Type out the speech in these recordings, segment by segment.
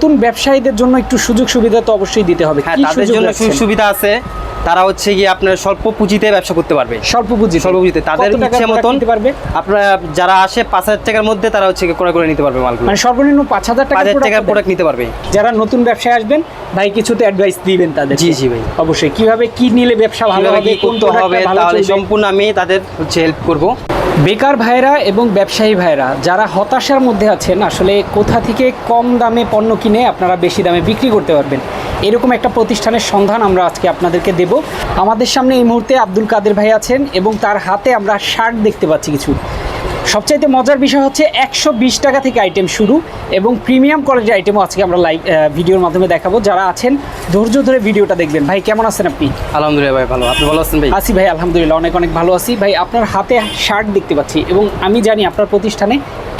নতুন ব্যবসায়ীদের জন্য একটু সুযোগ সুবিধা তো অবশ্যই দিতে হবে। হ্যাঁ তাদের জন্য সুযোগ সুবিধা আছে। তারা হচ্ছে গিয়ে আপনার স্বল্প পুঁজিতে ব্যবসা করতে পারবে। স্বল্প পুঁজি স্বল্প পুঁজিতে। তাদের ইচ্ছে মতন পারবে? আপনারা যারা আসে পাঁচ হাজার টাকার মধ্যে তারা হচ্ছে ক্রয় করে নিতে পারবে মালগুলো। মানে সর্বনিম্ন পাঁচ হাজার পাঁচ টাকা টাকার প্রোডাক্ট নিতে পারবে। যারা নতুন ব্যবসায় আসবেন ভাই কিছু তো অ্যাডভাইস দিবেন তাদের। জি, জি ভাই। অবশ্যই। কীভাবে কি নিলে ব্যবসা ভালো হবে কি কোন করতে হবে তাহলে সম্পূর্ণ আমি তাদের হচ্ছে হেল্প করব। বেকার ভাইরা এবং ব্যবসায়ী ভাইরা যারা হতাশার মধ্যে আছেন আসলে কোথা থেকে কম দামে পণ্য কিনে আপনারা বেশি দামে বিক্রি করতে পারবেন। এরকম একটা প্রতিষ্ঠানের সন্ধান আমরা আজকে আপনাদেরকে দেব। আমাদের সামনে এই মুহূর্তে আব্দুল কাদের ভাই আছেন এবং তার হাতে আমরা শার্ট দেখতে পাচ্ছি কিছু। সবচাইতে মজার বিষয় হচ্ছে একশো বিশ টাকা থেকে আইটেম শুরু এবং প্রিমিয়াম কোয়ালিটির আইটেমও আজকে আমরা লাইভ ভিডিওর মাধ্যমে দেখাবো। যারা আছেন ধৈর্য ধরে ভিডিওটা দেখবেন। ভাই কেমন আছেন আপনি? আলহামদুলিল্লাহ ভাই ভালো। আপনি ভালো আছেন ভাই? আছি ভাই আলহামদুলিল্লাহ অনেক অনেক ভালো আছি। ভাই আপনার হাতে শার্ট দেখতে পাচ্ছি এবং আমি জানি আপনার প্রতিষ্ঠানে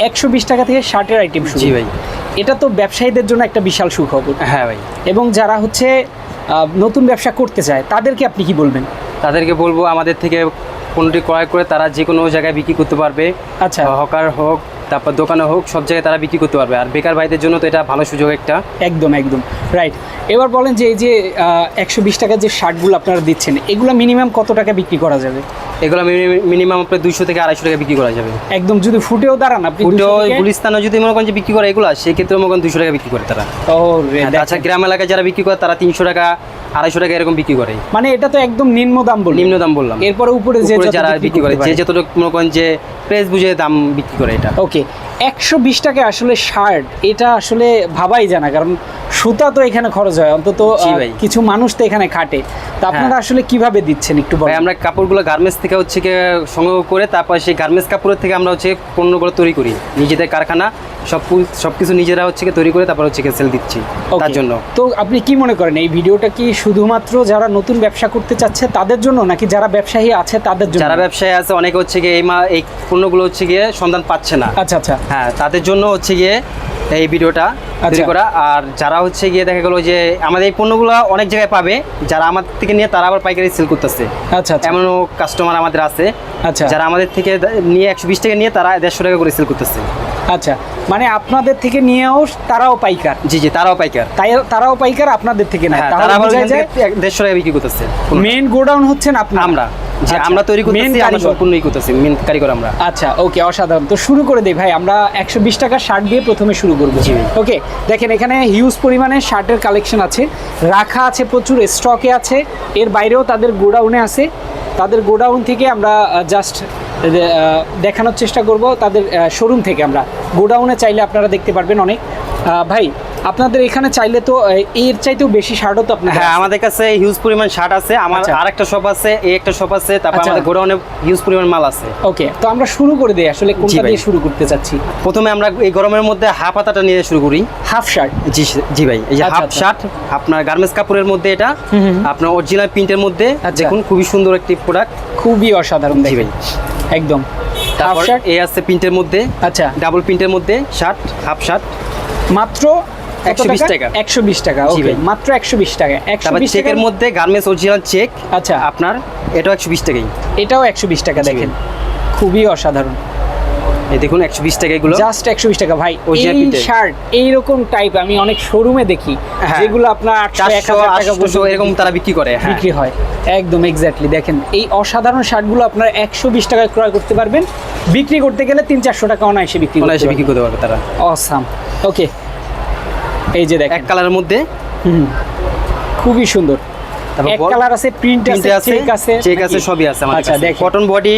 একশো বিশ টাকা থেকে শার্টের আইটেম শুরু। ভাই। এটা তো ব্যবসায়ীদের জন্য একটা বিশাল সুখবর। হ্যাঁ ভাই। এবং যারা হচ্ছে নতুন ব্যবসা করতে চায় তাদেরকে আপনি কি বলবেন? তাদেরকে বলব আমাদের থেকে পণ্যটি ক্রয় করে তারা যে কোনো জায়গায় বিক্রি করতে পারবে। আচ্ছা। হকার হোক তারপর দোকানে হোক সব জায়গায় তারা বিক্রি করতে পারবে। আর বেকার ভাইদের জন্য তো এটা ভালো সুযোগ একটা। একদম একদম। রাইট এবার বলেন যে এই যে একশো বিশ টাকার যে শার্টগুলো আপনারা দিচ্ছেন এগুলো মিনিমাম কত টাকা বিক্রি করা যাবে? এগুলো মিনিমাম আপনার দুইশো থেকে আড়াইশো টাকা বিক্রি করা যাবে। একদম যদি ফুটেও দাঁড়ান আপনি ফুটেও 200 থেকে- গুলিস্তানও যদি মনে করেন যে বিক্রি করে এগুলো সেক্ষেত্রে মনে করেন দুশো টাকা বিক্রি করে তারা। আচ্ছা গ্রাম এলাকায় যারা বিক্রি করে তারা তিনশো টাকা আড়াইশো টাকা এরকম বিক্রি করে। মানে এটা তো একদম নিম্ন দাম বলি নিম্ন দাম বললাম। এরপরে উপরে যে যারা বিক্রি করে যে যতটুকু মনে করেন যে প্রেস বুঝে দাম বিক্রি করে এটা। ওকে একশো বিশ টাকা আসলে শার্ট এটা আসলে ভাবাই যায় না কারণ সুতা তো এখানে খরচ হয় অন্তত। কিছু মানুষ তো এখানে খাটে। তা আপনারা হ্যাঁ। আসলে কীভাবে দিচ্ছেন একটু বলেন? আমরা কাপড়গুলো গার্মেন্টস থেকে হচ্ছে সংগ্রহ করে তারপর সেই গার্মেন্টস কাপড়ের থেকে আমরা হচ্ছে পণ্যগুলো তৈরি করি। নিজেদের কারখানা সব সব কিছু নিজেরা হচ্ছে তৈরি করে তারপর হচ্ছে সেল দিচ্ছি। তার জন্য। তো আপনি কি মনে করেন এই ভিডিওটা কি শুধুমাত্র যারা নতুন ব্যবসা করতে চাচ্ছে তাদের জন্য নাকি যারা ব্যবসায়ী আছে তাদের জন্য? যারা ব্যবসায়ী আছে অনেকে হচ্ছে গিয়ে এই মা এই পণ্যগুলো হচ্ছে গিয়ে সন্ধান পাচ্ছে না। আচ্ছা আচ্ছা। হ্যাঁ তাদের জন্য হচ্ছে গিয়ে এই ভিডিওটা তৈরি আচ্ছা। করা। আর যারা হচ্ছে গিয়ে দেখা গেলো যে আমাদের এই পণ্যগুলো অনেক জায়গায় পাবে যারা আমাদের থেকে নিয়ে তারা আবার পাইকারি সেল করতেছে। আচ্ছা আচ্ছা। এমনও কাস্টমার আমাদের আছে। আচ্ছা। যারা আমাদের থেকে নিয়ে একশো বিশ টাকা নিয়ে তারা দেড়শো টাকা করে সেল করতেছে। আচ্ছা মানে আপনাদের থেকে নিয়েও তারাও পাইকার? জি জি তারাও পাইকার। তাই তারাও পাইকার আপনাদের থেকে না হ্যাঁ তারা দেড়শো টাকা বিক্রি করতেছে। মেন গোডাউন হচ্ছেন আপনারা। আমরা। যে আচ্ছা, আমরা তৈরি করতেছি আমরা। সম্পূর্ণই করতেছি মেন কারিগর আমরা। আচ্ছা ওকে অসাধারণ। তো শুরু করে দিই ভাই আমরা একশো বিশ টাকার শার্ট দিয়ে প্রথমে শুরু করব। জি ওকে দেখেন এখানে হিউজ পরিমাণে শার্টের কালেকশন আছে। রাখা আছে প্রচুর স্টকে আছে। এর বাইরেও তাদের গোডাউনে আছে। তাদের গোডাউন থেকে আমরা জাস্ট দেখানোর চেষ্টা করব তাদের শোরুম থেকে আমরা গোডাউনে চাইলে আপনারা দেখতে পারবেন অনেক ভাই আপনাদের এখানে চাইলে তো এর চাইতেও বেশি শার্টও তো আপনার হ্যাঁ আমাদের কাছে হিউজ পরিমাণ শার্ট আছে আমার আচ্ছা। আর একটা শপ আছে এই একটা শপ আছে তারপর আচ্ছা। আমাদের গোডাউনে হিউজ পরিমাণ মাল আছে ওকে তো আমরা শুরু করে দিই আসলে কোনটা। দিয়ে শুরু করতে চাচ্ছি প্রথমে আমরা এই গরমের মধ্যে হাফ হাতাটা নিয়ে শুরু করি হাফ শার্ট জি জি ভাই এই যে হাফ আচ্ছা। শার্ট আপনার গার্মেন্টস কাপড়ের মধ্যে এটা। আপনার অরিজিনাল প্রিন্টের মধ্যে। দেখুন খুবই সুন্দর একটি প্রোডাক্ট খুবই অসাধারণ জি ভাই একদম। হাফ তারপর শার্ট এই আছে প্রিন্টের মধ্যে আচ্ছা। ডাবল প্রিন্টের মধ্যে শার্ট হাফ শার্ট মাত্র 120 টাকা। একশো বিশ টাকা। ওকে মাত্র একশো বিশ টাকা। একশো বিশ চেকের মধ্যে গার্মেন্টস অরিজিনাল চেক আচ্ছা। আপনার এটাও একশো বিশ টাকাই। এটাও একশো বিশ টাকা দেখেন। খুবই অসাধারণ। এই দেখুন একশো বিশ টাকা এগুলো। জাস্ট একশো বিশ টাকা ভাই। এই শার্ট এইরকম টাইপ আমি অনেক শোরুমে দেখি হ্যাঁ। যেগুলো আপনার আটশো টাকা পর্যন্ত এরকম তারা বিক্রি করে হ্যাঁ। বিক্রি হয়। একদম এক্স্যাক্টলি দেখেন এই অসাধারণ শার্টগুলো আপনারা একশো বিশ টাকায় ক্রয় করতে পারবেন। বিক্রি করতে গেলে তিন চারশো টাকা অনায়াসে বিক্রি অনায়াসে বিক্রি করতে পারবে তারা। অসাম ওকে এই যে দেখেন। এক কালারের মধ্যে? হুম, খুবই সুন্দর। এক কালার আছে প্রিন্ট আছে চেক আছে চেক আছে সবই আছে আচ্ছা দেখেন। কটন বডি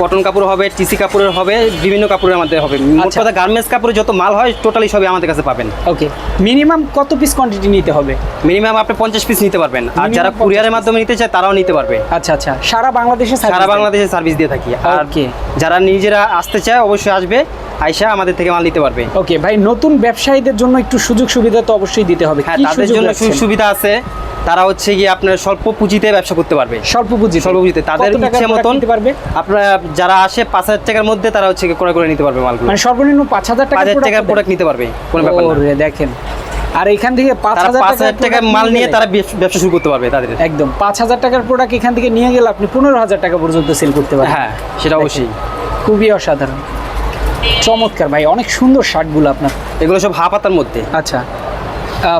কটন কাপড় হবে টিসি কাপড়ের হবে বিভিন্ন কাপড়ের মধ্যে হবে। মোট আচ্ছা। কথা গার্মেন্টস কাপড়ে যত মাল হয় টোটালি সবই আমাদের কাছে পাবেন। ওকে মিনিমাম কত পিস কোয়ান্টিটি নিতে হবে? মিনিমাম আপনি পঞ্চাশ পিস নিতে পারবেন। আর যারা 50 কুরিয়ারের মাধ্যমে নিতে চায় তারাও নিতে পারবে। আচ্ছা আচ্ছা। সারা বাংলাদেশে সারা? বাংলাদেশে সার্ভিস দিয়ে থাকি। আর Okay. যারা নিজেরা আসতে চায় অবশ্যই আসবে। আইসা আমাদের থেকে মাল নিতে পারবে। ওকে ভাই নতুন ব্যবসায়ীদের জন্য একটু সুযোগ সুবিধা তো অবশ্যই দিতে হবে। হ্যাঁ তাদের জন্য সুযোগ সুবিধা আছে। তারা হচ্ছে গিয়ে আপনার স্বল্প পুঁজিতে ব্যবসা করতে পারবে। স্বল্প পুঁজি। স্বল্প পুঁজিতে। তাদের ইচ্ছে মতন পারবে? আপনারা যারা আসে পাঁচ হাজার টাকার মধ্যে তারা হচ্ছে ক্রয় করে নিতে পারবে মালগুলো। মানে সর্বনিম্ন পাঁচ হাজার টাকা পাঁচ হাজার টাকার প্রোডাক্ট নিতে পারবে কোনো ব্যাপার না। দেখেন। আর এখান থেকে পাঁচ হাজার পাঁচ হাজার টাকার মাল নিয়ে তারা ব্যবস- শুরু করতে পারবে তাদের। একদম। পাঁচ হাজার টাকার প্রোডাক্ট এখান থেকে নিয়ে গেলে আপনি পনেরো হাজার টাকা পর্যন্ত সেল করতে পারবেন। হ্যাঁ সেটা অবশ্যই। খুবই অসাধারণ। চমৎকার ভাই অনেক সুন্দর শার্টগুলো আপনার। এগুলো সব হাফ হাতার মধ্যে। আচ্ছা।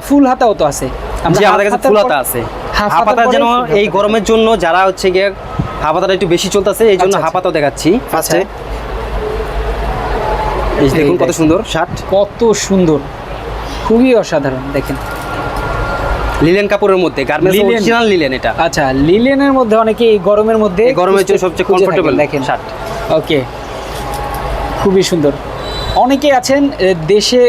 ফুল হাতাও তো আছে। জি আমাদের কাছে হাতার ফুল পর- হাতা আছে। হাফ হাফ হাতার হাতা পরে যেন এই গরমের জন্য যারা হচ্ছে গিয়ে হাফ হাতাটা একটু বেশি চলতেছে এই জন্য আচ্ছা, হাফ হাতাও দেখাচ্ছি। ফার্স্টে আচ্ছা। এই দেখুন কত সুন্দর। শার্ট। কত সুন্দর। খুবই অসাধারণ দেখেন। লিলেন কাপড়ের মধ্যে গার্মেন্টস লিলেন। অরিজিনাল লিলেন এটা। আচ্ছা লিলেনের মধ্যে অনেকে এই গরমের মধ্যে গরমের জন্য সবচেয়ে কমফোর্টেবল দেখেন। শার্ট। ওকে। খুবই সুন্দর। অনেকে আছেন দেশে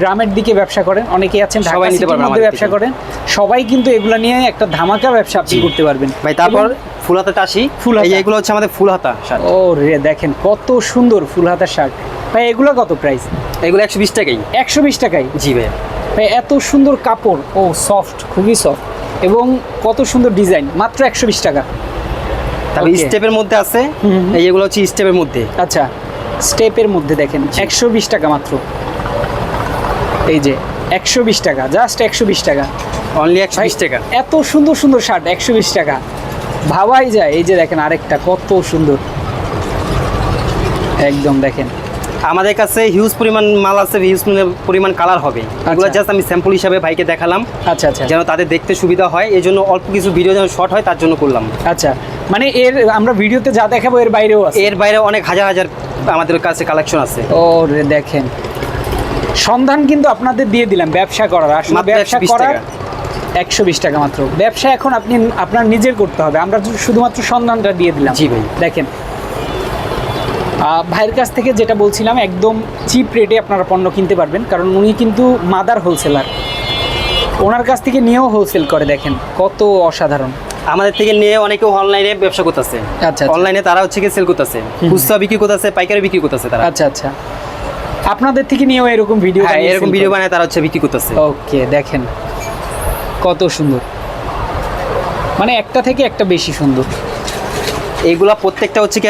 গ্রামের দিকে ব্যবসা করেন অনেকে আছেন সবাই নিতে সিটির পারবে মধ্যে ব্যবসা করেন। সবাই কিন্তু এগুলা নিয়ে একটা ধামাকা ব্যবসা আপনি করতে পারবেন। ভাই তারপর ফুল হাতাটা আসি ফুল এই হাতা। এগুলো হচ্ছে আমাদের ফুল হাতা শার্ট ও রে দেখেন কত সুন্দর ফুল হাতার শার্ট ভাই এগুলো কত প্রাইস এগুলো একশো বিশ টাকাই। একশো বিশ টাকায়? জি ভাই। ভাই এত সুন্দর কাপড়। ও সফট খুবই সফট এবং কত সুন্দর ডিজাইন মাত্র একশো বিশ টাকা। Okay. স্টেপের মধ্যে আছে। হুম হুম। এই এগুলো হচ্ছে স্টেপের মধ্যে। আচ্ছা। স্টেপের মধ্যে দেখেন একশো বিশ টাকা মাত্র। এই যে একশো বিশ টাকা জাস্ট একশো বিশ টাকা। অনলি একশো বিশ টাকা। এত সুন্দর সুন্দর শার্ট একশো বিশ টাকা। ভাবাই যায় এই যে দেখেন আরেকটা কত সুন্দর। একদম দেখেন। আমাদের কাছে হিউজ পরিমাণ মাল আছে হিউজ পরিমাণ কালার হবে। এগুলো আচ্ছা। জাস্ট আমি স্যাম্পল হিসাবে ভাইকে দেখালাম। আচ্ছা আচ্ছা। যেন তাদের দেখতে সুবিধা হয়। এই জন্য অল্প কিছু ভিডিও যেন শর্ট হয় তার জন্য করলাম। আচ্ছা। মানে এর আমরা ভিডিওতে যা দেখাবো এর বাইরেও আছে। এর বাইরে অনেক হাজার হাজার আমাদের কাছে কালেকশন আছে। ও রে দেখেন। সন্ধান কিন্তু আপনাদের দিয়ে দিলাম ব্যবসা করার। আসলে ব্যবসা 120 করার টাকা। একশো বিশ টাকা মাত্র। ব্যবসা এখন আপনি আপনার নিজের করতে হবে। আমরা শুধুমাত্র সন্ধানটা দিয়ে দিলাম। জি ভাই। দেখেন। ভাইয়ের কাছ থেকে যেটা বলছিলাম একদম চিপ রেটে আপনারা পণ্য কিনতে পারবেন কারণ উনি কিন্তু মাদার হোলসেলার ওনার কাছ থেকে নিয়েও হোলসেল করে দেখেন। কত অসাধারণ। আমাদের থেকে নিয়ে অনেকে অনলাইনে ব্যবসা করতেছে। আচ্ছা, আচ্ছা। অনলাইনে তারা হচ্ছে কি সেল করতেছে। খুচরা বিক্রি করতেছে পাইকারি বিক্রি করতেছে তারা। আচ্ছা আচ্ছা। আপনাদের থেকে নিয়েও এরকম ভিডিও হ্যাঁ এরকম ভিডিও বানায় তারা হচ্ছে বিক্রি করতেছে। ওকে দেখেন। কত সুন্দর। মানে একটা থেকে একটা বেশি সুন্দর। এইগুলা প্রত্যেকটা হচ্ছে কি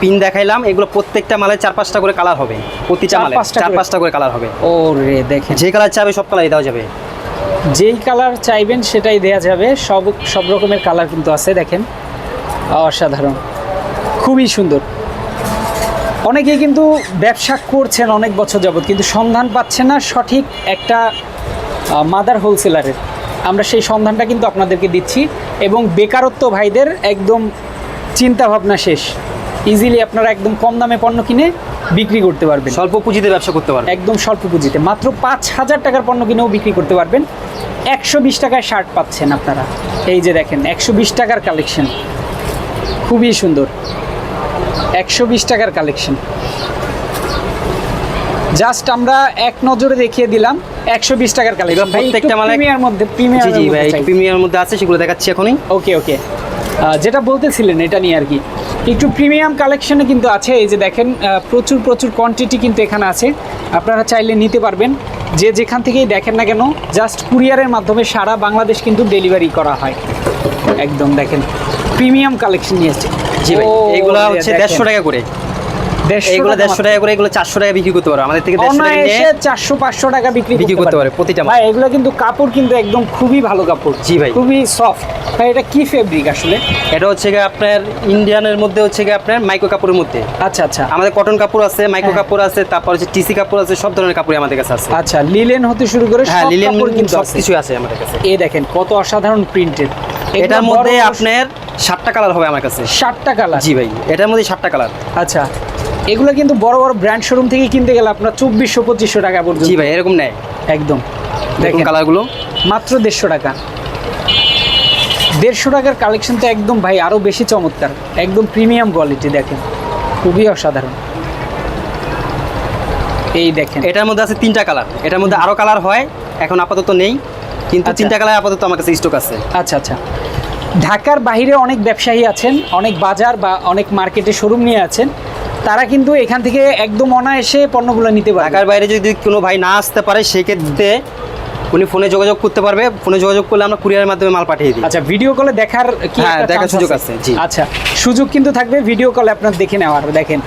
পিন দেখাইলাম এগুলো প্রত্যেকটা মালে চার পাঁচটা করে কালার হবে। প্রতিটা মালে চার পাঁচটা করে কালার হবে। ও রে দেখেন। যে কালার চাবে সব কালারই দেওয়া যাবে। যেই কালার চাইবেন সেটাই দেয়া যাবে। সব সব রকমের কালার কিন্তু আছে, দেখেন। অসাধারণ। খুবই সুন্দর। অনেকেই কিন্তু ব্যবসা করছেন অনেক বছর যাবত কিন্তু সন্ধান পাচ্ছেন না সঠিক একটা মাদার হোলসেলারের আমরা সেই সন্ধানটা কিন্তু আপনাদেরকে দিচ্ছি এবং বেকারত্ব ভাইদের একদম চিন্তাভাবনা শেষ। ইজিলি আপনারা একদম কম দামে পণ্য কিনে বিক্রি করতে পারবেন। স্বল্প পুঁজিতে ব্যবসা করতে পারবেন। একদম স্বল্প পুঁজিতে। মাত্র পাঁচ হাজার টাকার পণ্য কিনেও বিক্রি করতে পারবেন। একশো বিশ টাকায় শার্ট পাচ্ছেন আপনারা। এই যে দেখেন একশো বিশ টাকার কালেকশন খুবই সুন্দর। একশো বিশ টাকার কালেকশন জাস্ট আমরা এক নজরে দেখিয়ে দিলাম একশো বিশ টাকার কালেকশন প্রত্যেকটা প্রিমিয়ার মধ্যে প্রিমিয়ার জি ভাই প্রিমিয়ার মধ্যে আছে সেগুলো দেখাচ্ছি এখনই। ওকে ওকে যেটা বলতেছিলেন এটা নিয়ে আর কি। একটু প্রিমিয়াম কালেকশনে কিন্তু আছে। এই যে দেখেন প্রচুর প্রচুর কোয়ান্টিটি কিন্তু এখানে আছে। আপনারা চাইলে নিতে পারবেন। যে যেখান থেকেই দেখেন না কেন জাস্ট কুরিয়ারের মাধ্যমে সারা বাংলাদেশ কিন্তু ডেলিভারি করা হয়। একদম দেখেন প্রিমিয়াম কালেকশন জি ভাই এগুলো হচ্ছে দেড়শো টাকা করে। এগুলো দেড়শো টাকা করে এগুলো চারশো টাকা বিক্রি করতে পারো। আমাদের থেকে দেড়শো টাকা নিয়ে চারশো পাঁচশো টাকা বিক্রি বিক্রি করতে পারে প্রতিটা ভাই এগুলো কিন্তু কাপড় কিন্তু একদম খুবই ভালো কাপড়। জি ভাই। খুবই সফট ভাই এটা কি ফেব্রিক আসলে? এটা হচ্ছে গিয়ে আপনার ইন্ডিয়ানের মধ্যে হচ্ছে গিয়ে আপনার মাইক্রো কাপড়ের মধ্যে। আচ্ছা আচ্ছা। আমাদের কটন কাপড় আছে মাইক্রো হ্যাঁ। কাপড় আছে তারপর হচ্ছে টিসি কাপড় আছে সব ধরনের কাপড় আমাদের কাছে আছে। আচ্ছা লিলেন হতে শুরু করে হ্যাঁ লিলেন কিন্তু সব কিছু আছে আমাদের কাছে। এই দেখেন কত অসাধারণ প্রিন্টেড এটার মধ্যে আপনার সাতটা কালার হবে আমার কাছে। সাতটা কালার জি ভাই এটার মধ্যে সাতটা কালার আচ্ছা। এগুলো কিন্তু বড় বড় ব্র্যান্ড শোরুম থেকে কিনতে গেলে আপনার চব্বিশশো পঁচিশশো টাকা পর্যন্ত। জি ভাই এরকম নেয়? একদম। দেখুন কালারগুলো মাত্র দেড়শো টাকা। দেড়শো টাকার কালেকশন তো একদম ভাই আরও বেশি চমৎকার। একদম প্রিমিয়াম কোয়ালিটি দেখেন। খুবই অসাধারণ। এই দেখেন। এটার মধ্যে আছে তিনটা কালার এটার মধ্যে আরও কালার হয় এখন আপাতত নেই। কিন্তু আচ্ছা। তিনটা কালার আপাতত আমার কাছে স্টক আছে। আচ্ছা আচ্ছা। ঢাকার বাইরে অনেক ব্যবসায়ী আছেন অনেক বাজার বা অনেক মার্কেটে শোরুম নিয়ে আছেন। তারা কিন্তু এখান থেকে একদম অনায়াসে পণ্যগুলো নিতে পারে ঢাকার বাইরে যদি কোনো ভাই না আসতে পারে সেক্ষেত্রে উনি ফোনে যোগাযোগ করতে পারবে। ফোনে যোগাযোগ করলে আমরা কুরিয়ারের মাধ্যমে মাল পাঠিয়ে দিই। আচ্ছা ভিডিও কলে দেখার কি হ্যাঁ, দেখার সুযোগ আছে, জি। আচ্ছা সুযোগ কিন্তু থাকবে ভিডিও কলে আপনার দেখে নেওয়ার দেখেন।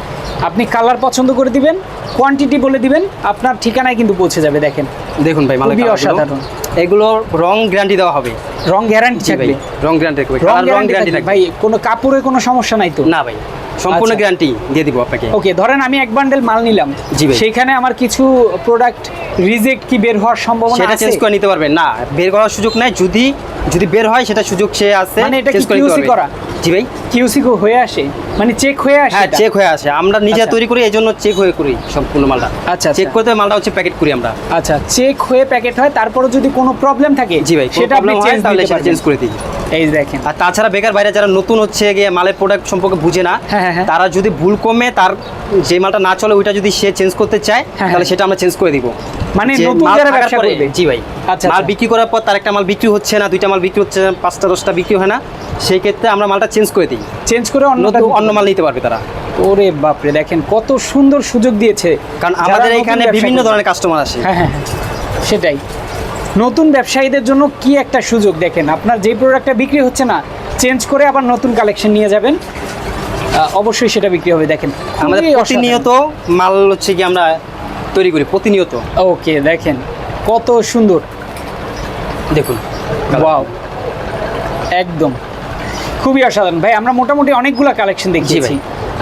আপনি কালার পছন্দ করে দিবেন কোয়ান্টিটি বলে দিবেন আপনার ঠিকানায় কিন্তু পৌঁছে যাবে দেখেন। দেখুন ভাই খুবই অসাধারণ। এগুলো রং গ্যারান্টি দেওয়া হবে। রং গ্যারান্টি থাকবে। রং গ্যারান্টি থাকবে। কালার রং গ্যারান্টি থাকবে। ভাই কোনো কাপড়ে কোনো সমস্যা নাই তো? না ভাই সম্পূর্ণ আচ্ছা। গ্যারান্টি দিয়ে দিব আপনাকে। ওকে ধরেন আমি এক বান্ডেল মাল নিলাম। জি ভাই। সেখানে আমার কিছু প্রোডাক্ট রিজেক্ট কি বের হওয়ার সম্ভাবনা সেটা চেঞ্জ করে নিতে পারবেন। না বের করার সুযোগ নাই। যদি যদি বের হয় সেটা সুযোগ সে আছে মানে এটা কি চেঞ্জ করে? জি ভাই কিউসি হয়ে আসে মানে চেক হয়ে আসে হ্যাঁ চেক হয়ে আসে আমরা নিজে আচ্ছা। তৈরি করি এই জন্য চেক হয়ে করি সম্পূর্ণ মালটা আচ্ছা, চেক আচ্ছা। করতে মালটা হচ্ছে প্যাকেট করি আমরা আচ্ছা চেক হয়ে প্যাকেট হয় তারপরে যদি কোনো প্রবলেম থাকে জি ভাই সেটা আপনি চেঞ্জ তাহলে সেটা চেঞ্জ করে দিই এই দেখেন আর তাছাড়া বেকার বাইরে যারা নতুন হচ্ছে গিয়ে মালের প্রোডাক্ট সম্পর্কে বুঝে না হ্যাঁ, হ্যাঁ, হ্যাঁ। তারা যদি ভুল কমে তার যে মালটা না চলে ওইটা যদি সে চেঞ্জ করতে চায় তাহলে। সেটা আমরা চেঞ্জ করে দিব মানে নতুন যারা ব্যবসা করবে। জি ভাই আচ্ছা, মাল আচ্ছা। বিক্রি করার পর তার একটা মাল বিক্রি হচ্ছে না দুইটা মাল বিক্রি হচ্ছে পাঁচটা দশটা বিক্রি হয় না সেই ক্ষেত্রে আমরা মালটা চেঞ্জ করে দিই। চেঞ্জ করে অন্য অন্য মাল নিতে পারবে তারা। ওরে বাপরে দেখেন কত সুন্দর সুযোগ দিয়েছে। কারণ আমাদের এখানে বিভিন্ন ধরনের কাস্টমার আসে। হ্যাঁ হ্যাঁ হ্যাঁ, সেটাই। নতুন ব্যবসায়ীদের জন্য কি একটা সুযোগ দেখেন আপনার যে প্রোডাক্টটা বিক্রি হচ্ছে না চেঞ্জ করে আবার নতুন কালেকশন নিয়ে যাবেন অবশ্যই সেটা বিক্রি হবে দেখেন আমাদের প্রতিনিয়ত মাল হচ্ছে কি আমরা তৈরি করি প্রতিনিয়ত। ওকে দেখেন কত সুন্দর। দেখুন ওয়াও একদম। খুবই অসাধারণ। ভাই আমরা মোটামুটি অনেকগুলা কালেকশন দেখিয়েছি।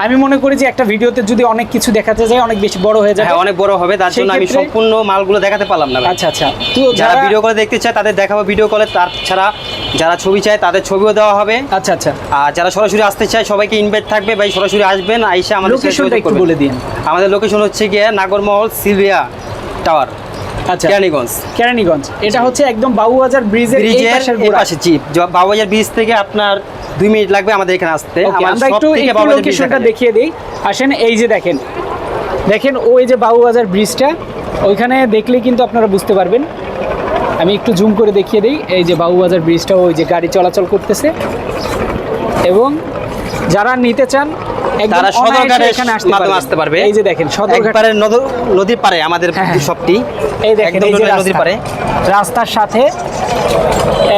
আমি মনে করি যে একটা ভিডিওতে যদি অনেক কিছু দেখাতে যায় অনেক বেশি বড় হয়ে যাবে। হ্যাঁ অনেক বড় হবে। তার জন্য আমি সম্পূর্ণ মালগুলো দেখাতে পারলাম না আচ্ছা আচ্ছা। তো যারা ভিডিও করে দেখতে চায় তাদের দেখাবো ভিডিও কলে তাছাড়া যারা ছবি চায় তাদের ছবিও দেওয়া হবে। আচ্ছা আচ্ছা। আর যারা সরাসরি আসতে চায় সবাইকে ইনভাইট থাকবে। ভাই সরাসরি আসবেন আইসা আমাদের লোকেশনটা একটু বলে দিন। আমাদের লোকেশন হচ্ছে গিয়ে নাগরমহল সিলভিয়া টাওয়ার আচ্ছা। কেরানীগঞ্জ। কেরানীগঞ্জ। এটা হচ্ছে একদম বাবুবাজার ব্রিজের এই পাশের। পাশে জি বাবুবাজার ব্রিজ থেকে আপনার দুই মিনিট লাগবে আমাদের এখানে আসতে। আমরা একটু লোকেশনটা দেখিয়ে দিই। আসেন এই যে দেখেন। দেখেন ওই যে বাবুবাজার ব্রিজটা ওইখানে দেখলেই কিন্তু আপনারা বুঝতে পারবেন। আমি একটু জুম করে দেখিয়ে দিই। এই যে বাবুবাজার ব্রিজটা ওই যে গাড়ি চলাচল করতেছে। এবং যারা নিতে চান তারা সদরঘাটের আসতে মাধ্যমে আসতে পারবে। এই যে দেখেন সদরঘাট একবারে নদীর পারে আমাদের হ্যাঁ, হ্যাঁ। শপটি। এই দেখেন এই যে নদীর পারে রাস্তার সাথে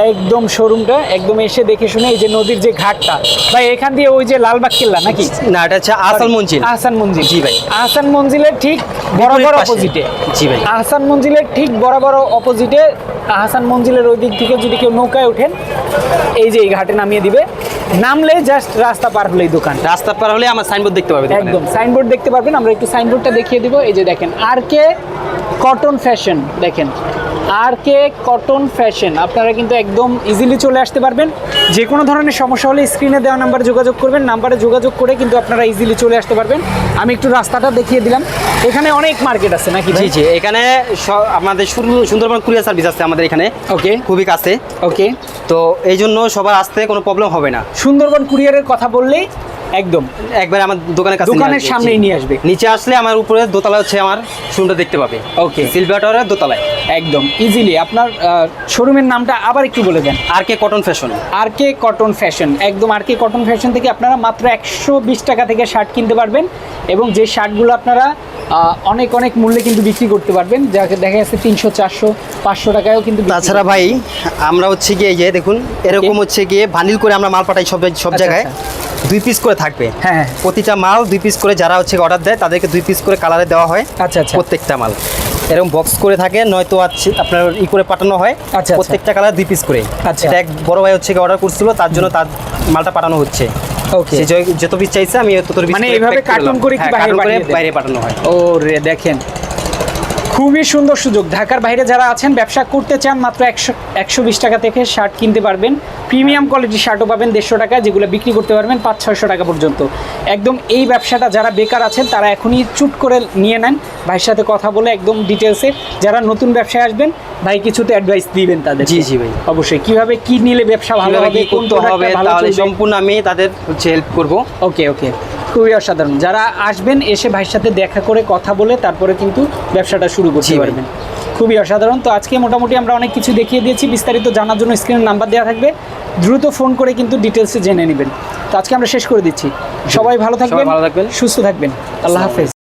একদম শোরুমটা একদম এসে দেখে শুনে এই যে নদীর যে ঘাটটা। ভাই এখান দিয়ে ওই যে লালবাগ কেল্লা নাকি? না এটা হচ্ছে আসল মঞ্জিল। আহসান মঞ্জিল। জি ভাই। আহসান মঞ্জিলের ঠিক বরাবর অপোজিটে জি ভাই। আহসান মঞ্জিলের ঠিক বরাবর অপোজিটে আহসান মঞ্জিলের ওই দিক থেকে যদি কেউ নৌকায় ওঠেন এই যে এই ঘাটে নামিয়ে দিবে। নামলে জাস্ট রাস্তা পার হলেই দোকান রাস্তা পার হলে আমার সাইনবোর্ড দেখতে পাবে দোকানের। একদম সাইনবোর্ড দেখতে পারবেন আমরা একটু সাইনবোর্ডটা দেখিয়ে দিব। এই যে দেখেন আর কে কটন ফ্যাশন দেখেন। আর কে কটন ফ্যাশন আপনারা কিন্তু একদম ইজিলি চলে আসতে পারবেন। যে কোনো ধরনের সমস্যা হলে স্ক্রিনে দেওয়া নাম্বারে যোগাযোগ করবেন। নাম্বারে যোগাযোগ করে কিন্তু আপনারা ইজিলি চলে আসতে পারবেন। আমি একটু রাস্তাটা দেখিয়ে দিলাম। এখানে অনেক মার্কেট আছে নাকি জি জি এখানে আমাদের সুন্দরবন কুরিয়ার সার্ভিস আছে আমাদের এখানে। ওকে খুবই কাছে। ওকে তো এই জন্য সবার আসতে কোনো প্রবলেম হবে না। সুন্দরবন কুরিয়ারের কথা বললেই একদম। একবার আমার দোকানের কাছে দোকানের। সামনেই নিয়ে আসবে। নিচে আসলে আমার উপরে দোতলা হচ্ছে আমার শোরুমটা দেখতে পাবে। ওকে। সিলভার টাওয়ারের দোতলায়। একদম। ইজিলি আপনার শোরুমের নামটা আবার একটু বলে দেন। R K cotton fashion R K cotton fashion একদম আর কে কটন ফ্যাশন থেকে আপনারা মাত্র একশো বিশ টাকা থেকে শার্ট কিনতে পারবেন এবং যে শার্টগুলো আপনারা অনেক অনেক মূল্যে কিন্তু বিক্রি করতে পারবেন যাকে দেখা যাচ্ছে তিনশো চারশো পাঁচশো টাকায়ও কিন্তু তাছাড়া ভাই আমরা হচ্ছে গিয়ে যে দেখুন এরকম হচ্ছে গিয়ে ভানিল করে আমরা মাল পাঠাই সব সব আচ্ছা, জায়গায়। দুই পিস করে থাকবে হ্যাঁ, হ্যাঁ। প্রতিটা মাল দুই পিস করে যারা হচ্ছে অর্ডার দেয় তাদেরকে দুই পিস করে কালারে দেওয়া হয় আচ্ছা, আচ্ছা। প্রত্যেকটা মাল এরকম বক্স করে থাকে নয়তো আছে আপনার ই করে পাঠানো হয় আচ্ছা। প্রত্যেকটা কালার দুই পিস করে আচ্ছা। এক বড় ভাই হচ্ছে অর্ডার করছিল তার জন্য তার মালটা পাঠানো হচ্ছে ওকে যত পিস চাইছে আমি তত মানে এইভাবে cartoon করে কি হ্যাঁ? বাইরে পাঠানো হয় ও রে দেখেন খুবই সুন্দর সুযোগ। ঢাকার বাইরে যারা আছেন ব্যবসা করতে চান মাত্র একশো একশো বিশ টাকা থেকে শার্ট কিনতে পারবেন। প্রিমিয়াম কোয়ালিটির শার্টও পাবেন দেড়শো টাকা যেগুলো বিক্রি করতে পারবেন পাঁচ ছয়শো টাকা পর্যন্ত। একদম এই ব্যবসাটা যারা বেকার আছেন তারা এখনই চুট করে নিয়ে নেন। ভাইয়ের সাথে কথা বলে একদম ডিটেলসে যারা নতুন ব্যবসায় আসবেন ভাই কিছুতে অ্যাডভাইস দিবেন তাদের। জি, জি ভাই। অবশ্যই। কীভাবে কি নিলে ব্যবসা ভালো হবে কোন হবে তাহলে সম্পূর্ণ আমি তাদের হচ্ছে হেল্প করব। ওকে ওকে খুবই অসাধারণ যারা আসবেন এসে ভাইয়ের সাথে দেখা করে কথা বলে তারপরে কিন্তু ব্যবসাটা শুরু করতে পারবেন। খুবই অসাধারণ। তো আজকে মোটামুটি আমরা অনেক কিছু দেখিয়ে দিয়েছি। বিস্তারিত জানার জন্য স্ক্রিনের নাম্বার দেওয়া থাকবে। দ্রুত ফোন করে কিন্তু ডিটেলসে জেনে নেবেন। তো আজকে আমরা শেষ করে দিচ্ছি। সবাই ভালো থাকবেন ভালো থাকবেন। সুস্থ থাকবেন। আল্লাহ হাফেজ।